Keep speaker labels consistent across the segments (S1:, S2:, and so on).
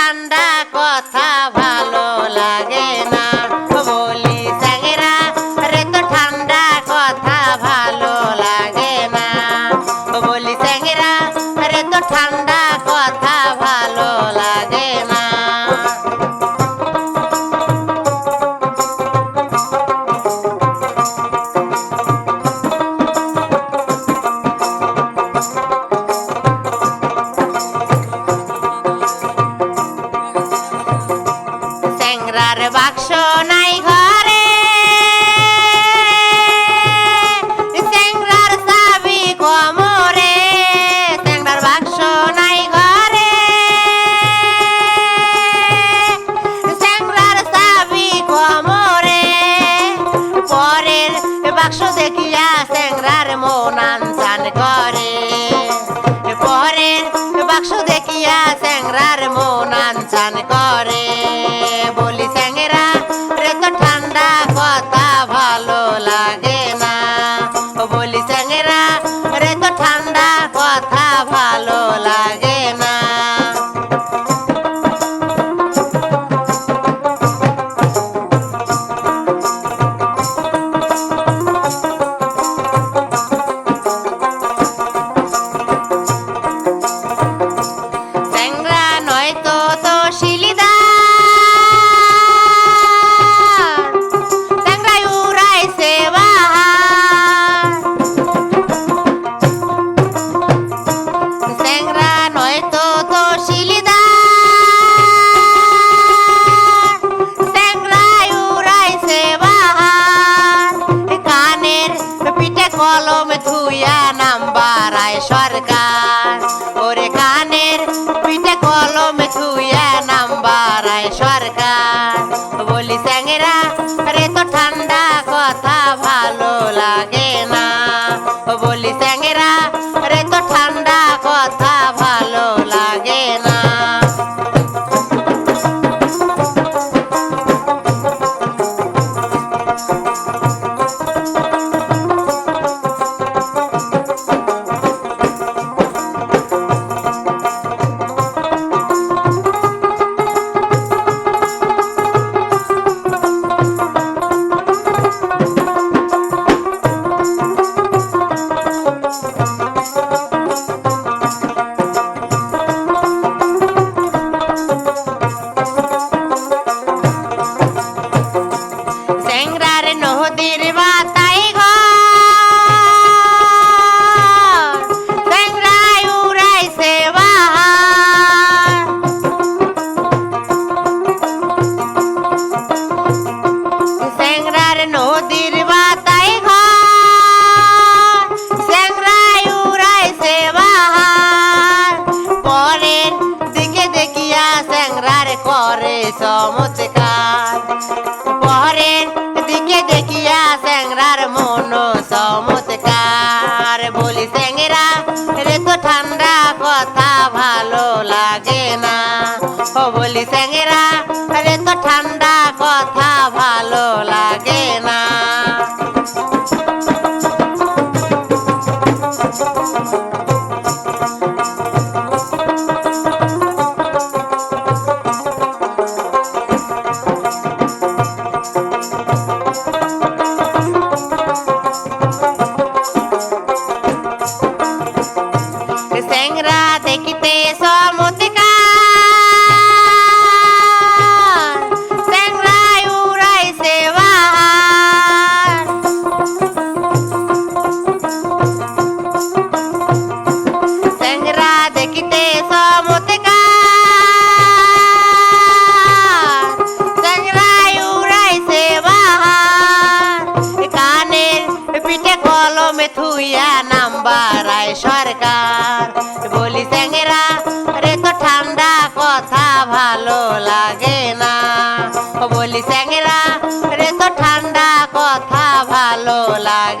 S1: ঠান্ডা কথা পরের বাক্স দেখিয়া স্যাংরার মন আনসান করে। পরের বাক্স দেখিয়া স্যাংরার মন আনসান করে করে চমৎকার Oh, ভালো লাগে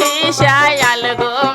S1: হিসায়াল গো